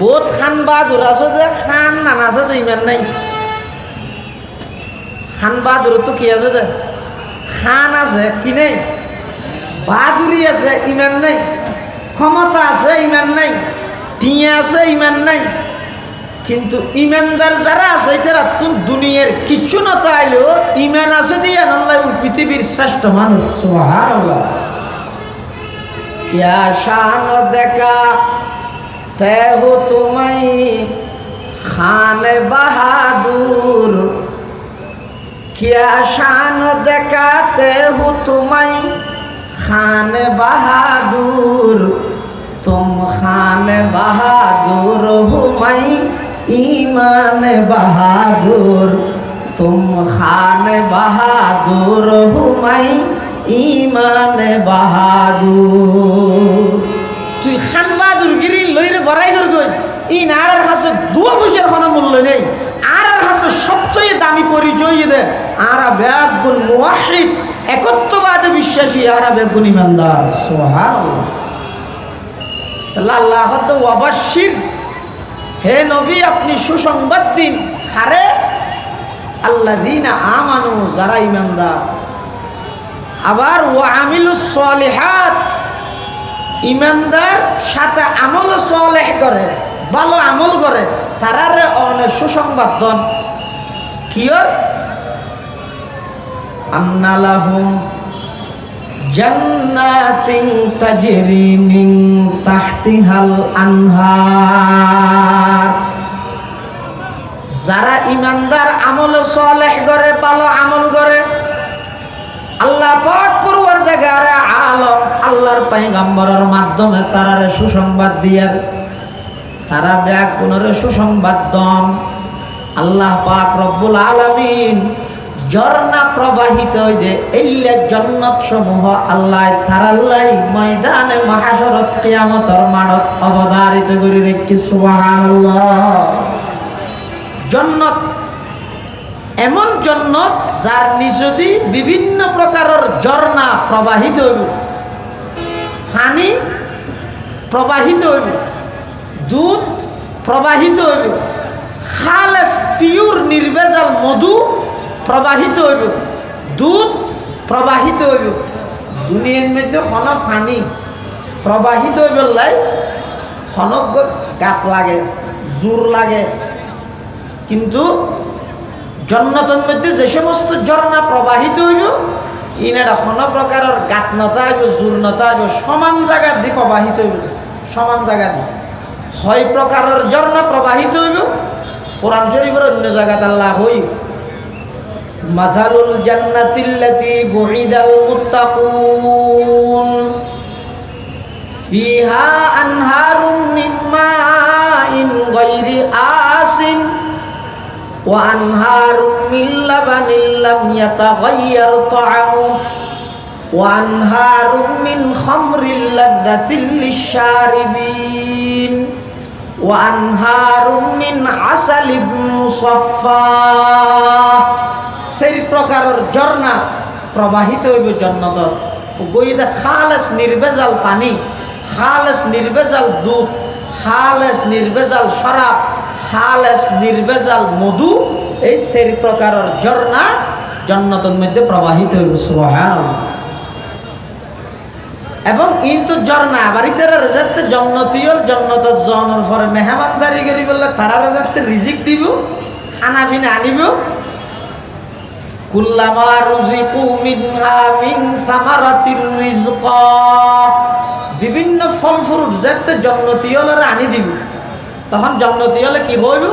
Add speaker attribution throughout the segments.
Speaker 1: বহুত খান বাহাদুর আছে যে খান নানা আছে যে ইমান নাই খান বাহাদুর তো কি আছে যে খান আছে কি নেই বাহাদুরি আছে ইমান নাই ক্ষমতা আছে ইমান নাই টিয়া আছে ইমান নাই কিন্তু ইমানদার যারা আছে তারা তুন দুনিয়ার কিছু না তাইলেও ইমান আছে দিয়ে আল্লাহ পৃথিবীর শ্রেষ্ঠ মানুষ সুবহানাল্লাহ क्या शान देखा তেহ তোমাই খান বাহাদুর। কিয়া শান দেখাতে হু তোমাই খান বাহাদুর। তুম খান বাহাদুর হুমাই ইমান বাহাদুর। তুম খান বাহাদুর হুমাই ইমান বাহাদুর। গই হাসে দুয়া কোনো মূল্য নেই। আর হাসে সবচেয়ে দামি পরিচয় দে একত্ববাদে বিশ্বাসী ইমানদার। তাহলে আল্লাহ ওয়াবাশির হে নবী, আপনি সুসংবাদ দিন। হারে আল্লাহ দিন আমানু, যারা ইমানদার। আবার ও আমিলুস সলিহাত ইমানদার সাথে আমল সলেহ করে, ভালো আমল করে, তারারে অনেক সুসংবাদ দন। আনহার। যারা ইমানদার আমল সলেহ করে, ভালো আমল করে আল্লাহ পাক পরওয়ারদিগারে আলম, আল্লাহর পয়গম্বরের মাধ্যমে তারারে সুসংবাদ দিয়ার তারা ব্যাগ পুনরে সুসংবাদ দন। আল্লাহ পাক রব্বুল আলামিন ঝর্ণা প্রবাহিত হইতে এইলে জন্নত সমূহ আল্লাহ তারাল্লাই ময়দানে মহাশরত কিয়ামতর মানত অবধারিত করে রেখে সুবহানাল্লাহ। জন্নত এমন জন্নত যার নিচদি বিভিন্ন প্রকারের ঝর্ণা প্রবাহিত হইব। পানি প্রবাহিত হইব। দুধ প্রবাহিত হইব। খালেস, পিওর নির্ভেজাল মধু প্রবাহিত হইব। দুধ প্রবাহিত হইব। দুনিয়ার মধ্যে হন পানি প্রবাহিত হইব লাই। হনক গাত লাগে, জোর লাগে। কিন্তু জন্নতন মধ্যে যে সমস্ত ঝর্ণা প্রবাহিত হইব ইনারা কোনো প্রকারের গাত নতা হইব জোর নতা হইব, সমান জায়গা দিয়ে প্রবাহিত হইব, সমান জায়গা দিয়ে হয় প্রকারের ঝর্ণা প্রবাহিত হইব, কোরআন শরীফের অন্য জায়গাতে আল্লাহ হই মাথালুল জান্নাতিল্লাতি বুইদাল মুত্তাকুন, ফিহা আনহারুম মিন মাইন গায়রি আসিন। وأنهار من لبن لم يتغير طعمه وأنهار من خمر لذة للشاربين وأنهار من عسل مصفى সেই প্রকারের ঝর্ণা প্রবাহিত হইব জন্নত গইদে খালেস নির্বেজাল পানি খালেস নির্বেজাল দুধ খালেস নির্বেজাল শরাব খালেস নির্বেজাল মধু এই সেই প্রকারের ঝর্ণা জন্নতর মধ্যে প্রবাহিত হইব সুবহান এবং কিন্তু ঝর্ণা বাড়িতে রেজাতে জন্নতীয় জন্নত জনের পরে মেহমানদারি করি বললে তারা রেজাতে রিজিক দিব খানা পিনা আনিব। কুল্লামা রুজিকু মিনহা মিন সামারাতির রিজকা। বিভিন্ন ফল ফ্রুট যাতে জন্নতীয়লরা আনি দিব। তখন জান্নাতি হলে কি হইব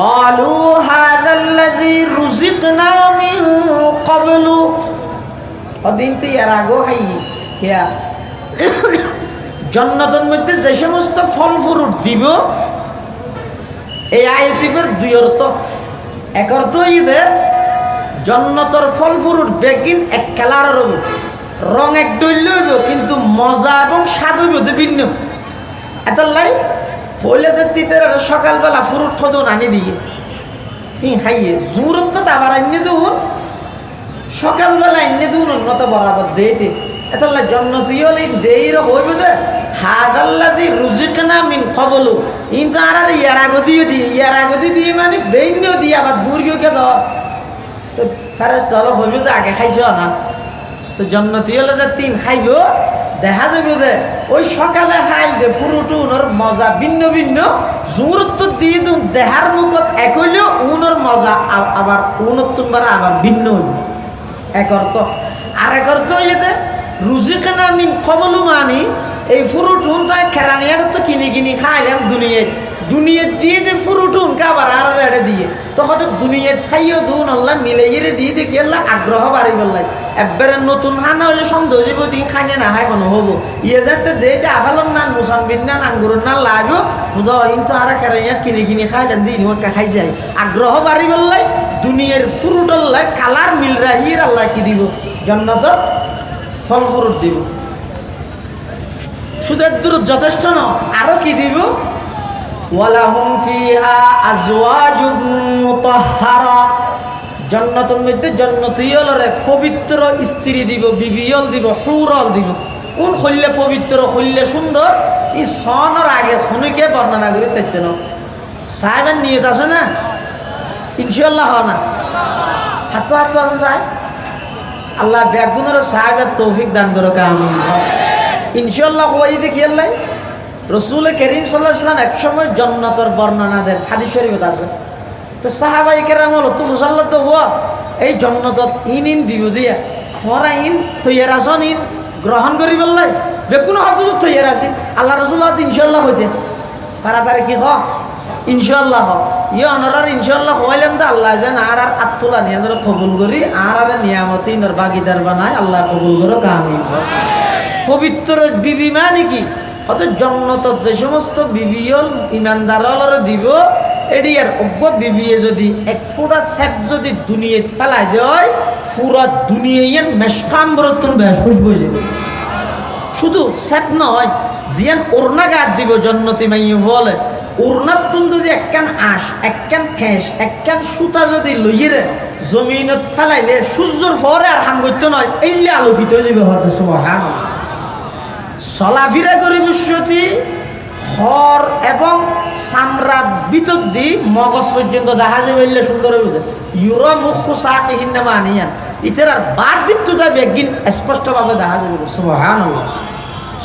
Speaker 1: কালু হাদাল্লাযী রুজিকনা মিন ক্বাবলু। অদিন তো এর আগো হাই হিয়া জান্নাতের মধ্যে যে সমস্ত ফল ফ্রুট দিব, এই আয়াতিবের দুই অর্থ। এক অর্থ ঈদে জন্নতর ফল ফ্রুট বেগিন এক কালার রব রং এক ডইল কিন্তু মজা এবং স্বাদ হইব ভিন্ন। এত লাই ফলে যে তিতের সকালবেলা ফুরুট ঠদন আনি দিয়ে। ই খাইয়ে জোরত তো আবার আন্য দেউন। সকালবেলা আন্য দেউন উন্নত বরাবর দেইতে। এতাল্লা জন্নতি হলে দেইর হইব দে। হাদাল্লা দি রুজিকনা মিন কবলু ইন তো আর আর ইয়ার আগদি দি ইয়ার আগদি দিয়ে মানে বেইন্য দিয়ে আবার বুর্গিও কে দ। তো দল হইব দে, আগে খাইছ না। তো জন্নতি হলে যে তিন খাইব দেখা যাবে যে ওই সকালে হাইল দে ফুরুটু উনোর মজা ভিন্ন ভিন্ন। জোরত্ব দিয়ে তুম দেহার মুখত এক হইলেও উনোর মজা আবার উনত তুমবার আবার ভিন্ন হইল। এক অর্থ। আর এক অর্থ হইলে দে রুজিকানা আমি কবলু মানি, এই ফুরুটুন তাই খেরানিয়ার তো কিনে কিনে খাইলাম দুনিয়ায়। দুনিয়াত দিয়ে যে ফুরুটুন কাবার আর রেড়ে দিয়ে? তো দুনিয়াত খাইও দুন, আল্লাহ মিলে গিয়ে দিয়ে দেখি, আল্লাহ আগ্রহ বাড়ি বললাই একবারে নতুন হানা হলে সন্দেহ যাব দিন খাইনে না খাই কোনো হব। ইয়ে যাতে দে যে আফালম না মুসাম্বিন না আঙ্গুর না লাগো। কিন্তু আর খেরানিয়ার কিনি কিনি খাইলেন, দিন খাই যায় আগ্রহ বাড়ি বললাই দুনিয়ার ফুরুট আল্লাহ কালার মিল রাহির আল্লাহ কি দিব? জন্নত ফল ফুরুট দিব। শুধু দূর যথেষ্ট ন? আরও কি দিব? ওয়ালাহুম ফিহা আজওয়াজুম মুতাহহারা। জান্নাতের মধ্যে জান্নাতীয়লরে পবিত্র স্ত্রী দিব, বিবিয়ল দিব, হুরল দিব। কোন হইলে পবিত্র হইলে সুন্দর। এই সনের আগে খনিকে বর্ণনা করে দেখতে ন? সাহেবের নিয়ত আছে না? ইনশাল্লাহ হয় না। হাতো হাতো আছে সাহেব। আল্লাহ ব্যাগুনের সাহেবের তৌফিক দান করো কামি ইনশাল্লাহ হওয়াই দেখি আল্লাহ। রসুল করিম সাল্লাহ সাল্লাম এক সময় জন্নতর বর্ণনা দেন, হাদিস শরীফত আছে। তো সাহাবাই কেরাম হলো তো ফুসাল্লা তো হওয়া এই জন্নতত ইন ইন দিব দিয়া, তোমরা ইন, তৈয়ার আসন ইন, গ্রহণ করি বললাই বেগুন হয়তো তৈয়ার আছি, আল্লাহ রসুল হয়তো ইনশাল্লাহ হইতে, তাড়াতাড়ি কি হ? ইনশাল্লাহ হ। ইয়ে অনরার ইনশাল্লাহ হইলাম তো আল্লাহ যেন আর আর আত্মলা নিয়ে ধরো কবুল করি, আর আর নিয়ামতি বাগিদার বানায় আল্লাহ কবুল করো কামিন পবিত্র বিবি মানে জন্নত যে সমস্ত বিবিয়ল ইমানদারলরে দিব, এটি আর অজ্ঞ বিবিয়ে যদি এক ফোঁটা স্যাপ যদি দুনিয়াত ফেলাই দেয়, পুরা দুনিয়ায় মেশকাম বরতন বেশ খুশবু যাবে। শুধু স্যাপ নয়, জিয়ান ওরনা গাত দিব জন্নতি মাইয়ে বলে। ওরনার তুন যদি একখান আঁশ একখান খেস একখান সুতা যদি লইয়ে জমিনত ফেলাইলে সূর্যর পরে আর হাম করতে নয়, এইলে আলোকিত হয়ে যাবে হয়তো সুবহান চলাফিরা করি বিশ্বতি হর এবং চামড়া ভিতর দি মগজ পর্যন্ত দেখা যাবে এলে সুন্দর ইউর মুখ চাহিন নামা আনিয়ান ইতার আর বাদ দিকটো তা বেগিন স্পষ্টভাবে দেখা যাবে। সুবহান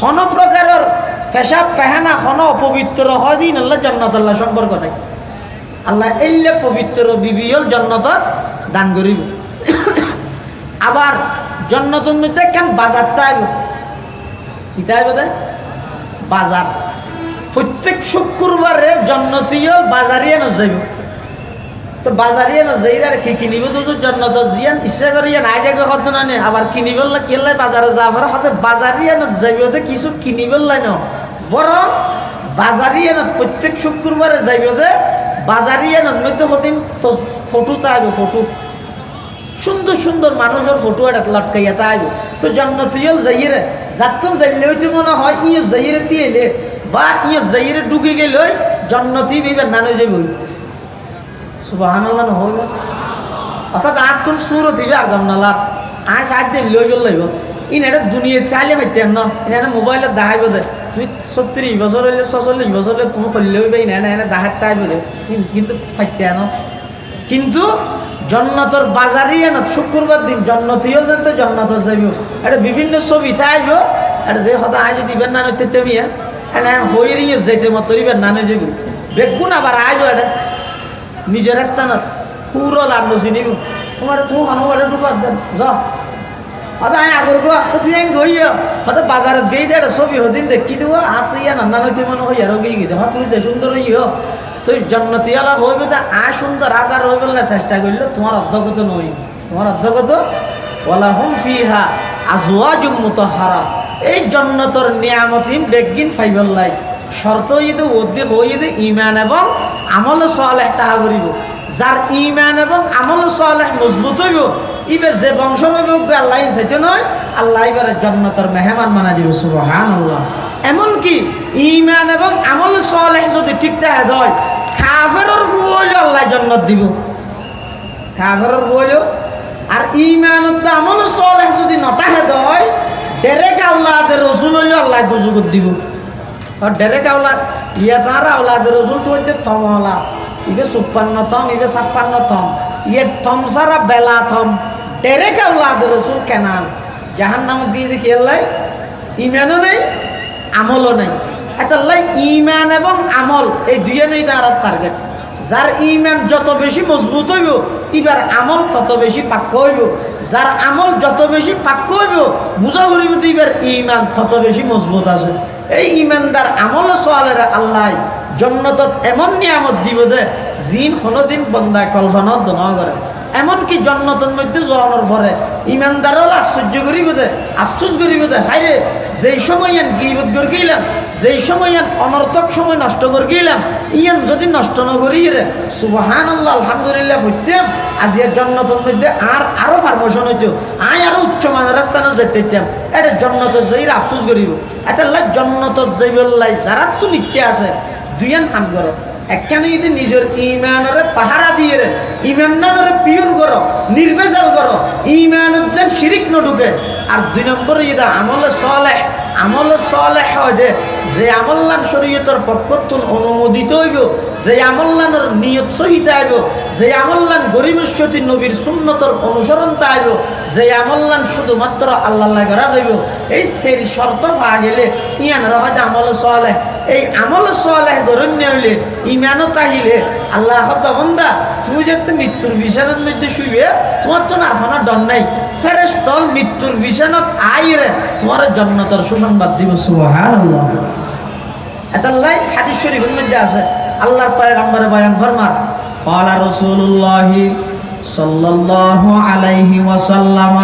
Speaker 1: হন প্রকারের পেশাব পেহানা হন অপবিত্র হদিন, আল্লাহ জন্নত আল্লাহ সম্পর্ক নাই। আল্লাহ এলে পবিত্র বিবিয়ল জন্নতত দান করিব আবার জন্নতর মধ্যে কেন বাজার তাইব কিতাই বোধ বাজার। প্রত্যেক শুক্রবারে জন্নতিয়ল বাজারিয়ে না যাইব। তো বাজারিয়ে যাই আর কি কিনিব? তো জন্নত জিয়ান ইচ্ছা করে ইয়ান আই যাবে হত না আবার কিনিবল না কিনলাই বাজারে যাবার হতে বাজারিয়ে যাইব তো কিছু কিনিবল লাই ন। বরং বাজারিয়ে না প্রত্যেক শুক্রবারে যাইব দে বাজারিয়ে না মধ্যে হতিম। তো ফটো তাইব ফটো। সুন্দর সুন্দর মানুষের ফটো এটা লটকাইয়া তাইব তো জন্নতিয়ল যাইরে যাত্তন যাইলে হইতে মনে হয় ইয়ে যাইরে তিয়েলে, বা ইয়ে যাইরে ঢুকে গেল জন্নতি বিবের নানো যাইব সুবাহান্লাহ নহইব অর্থাৎ আর তুমি সুর দিবে আর গমনালা আয় সাত দিন লই গেল লইব। ইন এটা দুনিয়া চাইলে হইতে ন। এনে মোবাইলত দেখাইব দে। তুমি ছত্রিশ বছর হইলে, ছচল্লিশ বছর হইলে তুমি করলে হইবে, ইনে এনে এনে আইব দে। কিন্তু ফাইতে ন কিন্তু জন্নতর বাজারই এন, শুক্রবার দিন জন্নতিও যেতে জন্নত যাইব। এটা বিভিন্ন ছবি আইব। এটা যে সদা আই যদি ইবেন নানো তেতে বিয়া এনে হইরিয়ে যাইতে মতো ইবেন নানো যাইব। বেগুন আবার আইব এটা নিজের স্থানত। সুরল আর নচিনিব তোমার তুমি বলে ডুবাত দেন যা হয়তো আয় আগর গো তো তুই আইন গইয় হয়তো বাজারত গেই দে ছবি হদিন দেখি দিব? হাত তুই নান্না নইতে মনে হই আর গই গিয়ে হ্যাঁ তুমি যে সুন্দর ইয় তুই জন্নতি আলা হইবে তা আ সুন্দর রাজার হইবে না চেষ্টা করলে তোমার অধ্যগত নই তোমার অধ্যগত ওলা হুম ফিহা আজওয়াজুম হারা এই জন্নতর নিয়ামতিম বেগিন ফাইবল্লাই শর্ত যদি ওদ্দি হইতে ইমান এবং আমল সালেহ তাহা করিব। যার ইমান এবং আমল সালেহ মজবুত হইব ইবে যে বংশ হইব আল্লাহ চাইতে নয়, আল্লাহ এবারে জন্নতর মেহমান মানা দিব সুবহান আল্লাহ এমনকি ইমান এবং আমল সালেহ যদি ঠিক থাকে দয় কাফেরর হইলে আল্লাহ জন্নত দিব। কাফেরর হইল আর ইমানত আমল সালেহ যদি নতাহে দয় ডেরেক আউলাদের রসুল হইলে আল্লাহ দুজুগত দিব। আর ডেরেক আউলাদ ইয়া তার আউলাদের রসুল তো হইতে থমলা ইবে চুপ্পান্ন থম, ইবে ছাপ্পান্ন থম ইয়ে থম সারা বেলা থম। ডেরেক আউলাদের রসুল কেনান। জাহান নাম দিয়ে দেখি আল্লাহ ইমানও নেই, আমলও নেই। আচ্ছা আল্লাহ ইমান এবং আমল, এই দুইয়ে নেই তার টার্গেট যার ইমান যত বেশি মজবুত হইব এবার আমল তত বেশি পাক্য হইব। যার আমল যত বেশি পাক্য হইব বুঝা করিব তো ইবার ইমান তত বেশি মজবুত আছে। এই ইমানদার আমল সোয়ালের আল্লাহ জন্নতত এমন নিয়ামত দিব দে, জিন কোনোদিন বন্দায় কল্পনা দনা করে। এমনকি জন্নতন মধ্যে জনের পরে ইমানদার হল আশ্চর্য করিব দে আশ্চর্য করিব দে। হাইরে যেই সময় ইয়ান গিবত করে গেলাম, যেই সময় ইয়ান অনর্থক সময় নষ্ট করে গেলাম, ইয়ান যদি নষ্ট ন করি রে সুবহান আল্লাহ আলহামদুলিল্লাহ, হইতাম। আজি এর জন্নতন মধ্যে আর আরও পারমোশন হইতো আয় আরও উচ্চ মানের রাস্তানো যেতে হইতাম। এটা জন্নত যাই আফসোস করিব। আচ্ছা আল্লাহ জন্নত যাই বললাই যারা তো নিচ্ছে আছে, দুইয়ান কাম করো। একখানে যদি নিজের ইমানরে পাহারা দিয়ে ইমানরে পিওর করো নির্বেচাল করো, ইমানত যেন শিরিক নঢুকে। আর দুই নম্বরে যদি আমলে সলে আমলে সলে হয় যে যে আমল্লান শরীয়তর পক্ষতুন অনুমোদিত হইব, যে আমল্লানের নিয়ত সহিত আইব, যে আমল্লান গরিবস্বতী নবীর সুন্নতর অনুসরণ আইব, যে আমল্লান শুধুমাত্র আল্লাহ করা যাইব এই সেই শর্ত পাওয়া গেলে ইয়ান রহদ আমল সলে এই আমল সোয়ালেহ গরণ্য হইলে ইমানত আহিলে আল্লাহ বন্দা তুমি যেতে মৃত্যুর বিছানার মধ্যে শুইবে, তোমার তো না কোনো ডর নাই। ফেরেস তল মৃত্যুর বিছানাত আইরে, তোমার জন্নতর সুসংবাদ দিব, সুবহানাল্লাহ। এতাল্লাই হাদিস শরীফের মধ্যে আছে আল্লাহর পয়গম্বরে বয়ান ফরমার قال رسول الله صلى الله عليه وسلم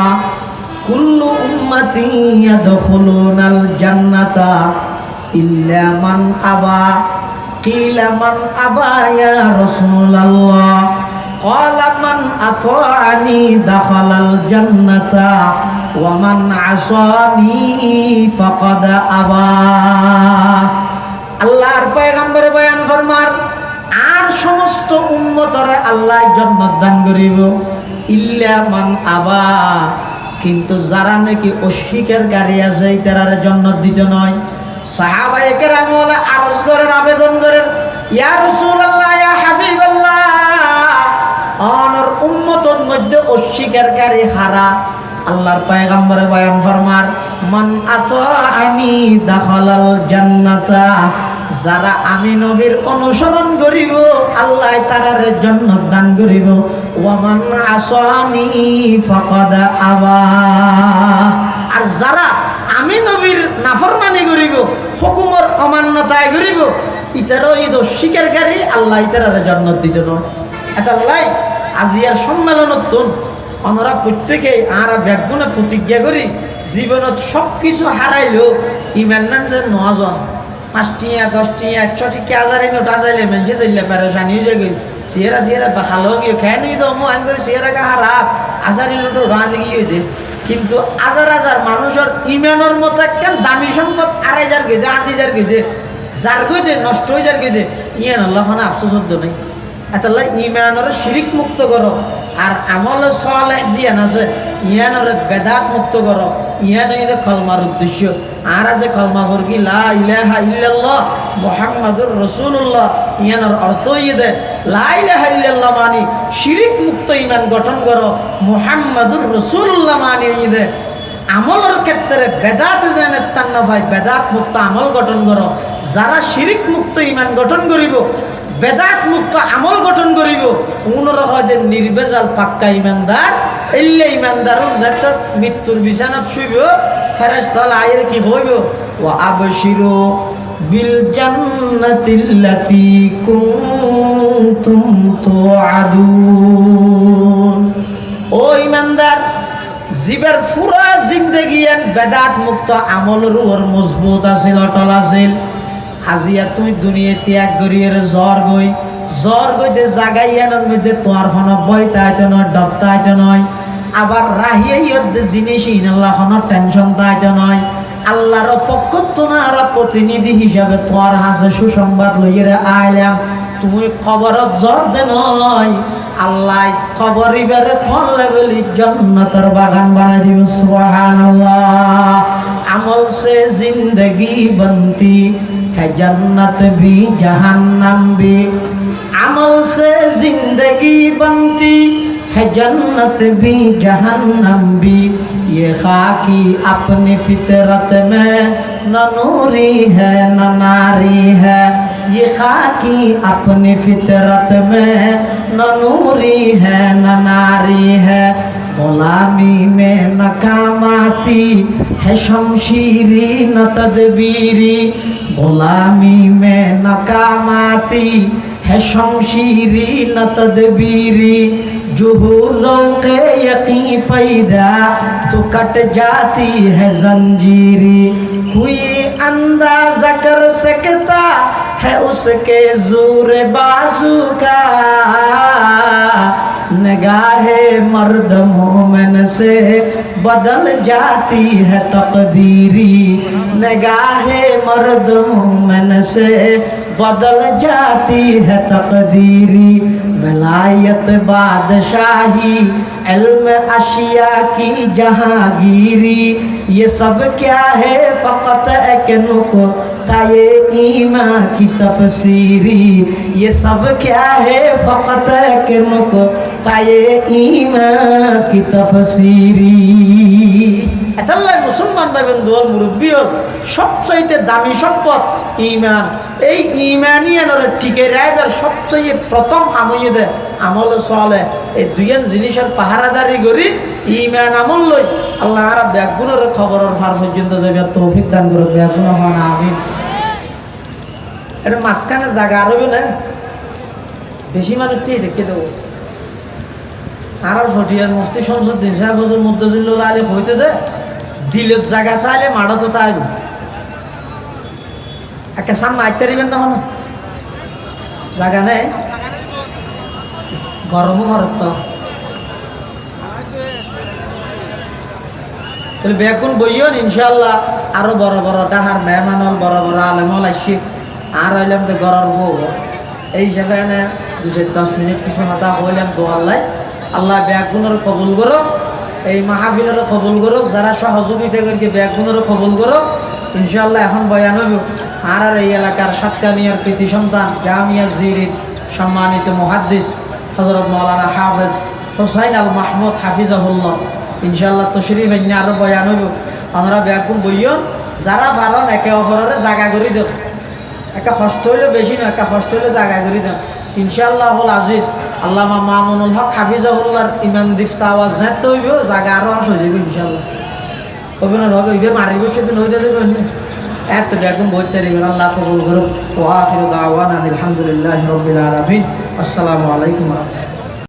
Speaker 1: كل أمتي يدخلون الجنة إلا من أبى قيل من أبى يا رسول الله قال من أطاعني دخل الجنة ومن عصاني فقد أبى আল্লাহর পয়গম্বর বয়ান ফরমার, আর সমস্ত উম্মতরে আল্লাহ জন্নত দান করিব। ইল্লা মান আবা, কিন্তু যারা নাকি অস্বীকার আছে, তারারে জন্নত দিতে নয়। সাহাবায়ে কেরাম বলে আরজ করেন, আবেদন করেন, ইয়া রাসূলুল্লাহ, ইয়া হাবিবাল্লাহ, অনর উম্মতর মধ্যে অস্বীকারী হারা। আল্লাহর পয়গম্বরে বয়ান ফরমার, মান আতাআনি দাখালাল জান্নাতা যারা আমি নবীর অনুসরণ করিব, আল্লাহ তারার জান্নাত দান করিব। ওয়ামান আসানি ফাকাদ আবা। আর যারা আমি নবীর নাফরমানি করিব, হুকুমর অমান্যতায় করিব, ইতারও ঈদ স্বীকারী আল্লাহ ইতারার জান্নাত দিতে এটা লাই, আজিয়ার সম্মেলনত অনরা প্রত্যেকে আর ব্যাগুনে প্রতিজ্ঞা করি, জীবনত সব কিছু হারাইলেও ইমান নান যে নজন পাঁচটিয়া, দশটিয়া একশোটি কে হাজারে নোট আজাইলে মেনছে চাইলে পেরেশানি হয়ে গই, চেহারা চেহারা ভালো গিয়ে খেয়ে নিবি তো মো করে চেহারা কা হারাপ হাজারি নোট রাজে গিয়ে কিন্তু হাজার হাজার মানুষের ইমানের মতো একটা দামি সম্পদ আড়াই হাজার গেছে, আশি হাজার গেছে, যার গেছে, নষ্ট হয়ে যার গেছে ইয়ে আল্লাহ আফসোস হতো নাই। এতাল্লা ইমানের শিরিক মুক্ত করো, আর আমল সলে জিয়ান আছে ইয়ানের বেদাত মুক্ত করো। ইয়ান হইলে কলমার উদ্দেশ্য। আর আছে কলমা ফরকি লা মুহাম্মাদুর রাসূলুল্লাহ। ইয়ানের অর্থ ইয়ে লা ইলাহা মানে শিরিক মুক্ত ইমান গঠন করো, মুহাম্মাদুর রাসূলুল্লাহ মানে ইয়ে দে। আমলের ক্ষেত্রে বেদাত যেন স্থান না বেদাত মুক্ত আমল গঠন করো। যারা শিরিক মুক্ত ইমান গঠন করিব বেদাত মুক্ত আমল গঠন করিব। উনরা হয় নির্বেজাল পাক্কা ইমানদার এলে ইমানদার যাতে মৃত্যুর বিছানাত শুইব ফেরেশতাল আয়ের কি হইব? ও আবশিরু বিল জান্নাতিল্লাতি কুনতুম তুআদুন। ও ইমানদার, জীবের ফুরা জিন্দগিয়ান বেদাত মুক্ত আমলের উপর মজবুত আছিল অটল আছিল আজিয়া তুমি দুনিয়া ত্যাগ করিয়ে জ্বর গই। জ্বর গইতে জাগাইয়ানোর মধ্যে তোমার হন বইতে আইতে নয়, ডবতে আইতে নয়। আবার রাহিয়ে ইয়দ্দে জিনিস ইনাল্লাহ হন টেনশন তাইতে নয়। আল্লাহর পক্ষ তোমার প্রতিনিধি হিসাবে তোমার হাসে সুসংবাদ লইয়ে আইলাম। তুই কবরত জ্বর দে নয়। আল্লাহ কবর ইবারে তোলে বলি জন্নতর বাগান বানাই দিব, সুবহানাল্লাহ। আমল সে জিন্দগি বনতি। है जन्नत भी जहन्नम भी अमल से ज़िंदगी बनती है जन्नत भी जहन्नम भी ये खाकी अपनी फितरत में न नूरी है न नारी है ये खाकी अपनी फितरत में न नूरी है न नारी है गुलामी में नकामाती है शमशीरी न तदबीरी गुलामी में नकामाती है शमशीरी न तदबीरी जुहूरों के यकीन पैदा तो कट जाती है जंजीरी कोई अंदाजा कर सकता है उसके जोर बाजू का निगाह मर्द मोमन से बदल जाती है तकदीरी। निगाह मर्द मोमन से बदल जाती है तकदीरी। वलायत बादशाही علم اشیاء کی جہانگیری یہ سب کیا ہے فقط ایک نقطہ یہ ایمان کی تفسیری یہ سب کیا ہے فقط ایک نقطہ یہ ایمان کی تفسیری اتاللہ مسلمان بھائی এটাল্লাই মুসলমান ভাবেন দোয়াল মুরব্বী হল ایمان ای ایمانی ইমান এই ইমানই رائے টিকে রায় چاہیے پرطم হামিয়ে দেয় আমল চলে এই দুইজন জিনিসের পাহারাদারি করি ইমান আমল লই। আল্লাহ আর ব্যাগুনের খবরের ফার পর্যন্ত যাবে তৌফিক দান করে ব্যাগুন হন, আমিন। এটা মাঝখানে জায়গা আরবে না। বেশি মানুষ দিয়ে দেখে দেবো। আর ফটিয়ার মুফতি শামসুদ্দিন সাহেব হুজুর মুদ্দাজুল্লাহ আলী হইতে দে দিলত জায়গা তাইলে মাড়ো তো তাইব একটা সামনে আইতে পারিবেন না জায়গা নেই। গরমও ঘরত তো বেগুন বইয়ন ইনশাল্লাহ আরও বড় বড় ডাহার মেহমানল, বড় বড় আলেমল আসি আর হইলাম তো বউ। এই সেখানে দুশো দশ মিনিট কিছু মাথা হইলাম দোয়াল্লাই আল্লাহ ব্যাগুনের কবুল করো এই মাহফিলেরও কবুল করো যারা সহযোগিতা করি ব্যাগুনেরও কবুল করো ইনশাল্লাহ এখন বয়ান হইব। আর এই এলাকার সাতকানিয়ার কৃতি সন্তান জামিয়া জিরির সম্মানিত মহাদ্দিস। হজরত মৌলানা হাফেজ হোসাইন আল মাহমুদ হাফিজাহুল্লাহ। ইনশাল্লাহ তশরিফ এনে আরও বয়ান হইব। আমরা ব্যাগুন বইয়ন, যারা পারন একে অপরের জাগা করে দেব একটা কষ্ট হইলে বেশি নয় একটা কষ্ট হইলে জায়গা করে দেন। ইনশাআল্লাহ হল আজিজ, আল্লামা মামুনুল হক হাফিজাহুল্লার ইমান দিফতা আওয়াজ যেতে হইব, জায়গা আরও হয়ে যাবে ইনশাআল্লাহ। হবে এবার মারিব, সেদিন হইতে যাবে এত একদম দিবেন আল্লাহ কবুল করুক। ও আখিরু দাওয়ান আলহামদুলিল্লাহ রবিল আলমিন। আসসালামু আলাইকুম রাহমাতুল্লাহ।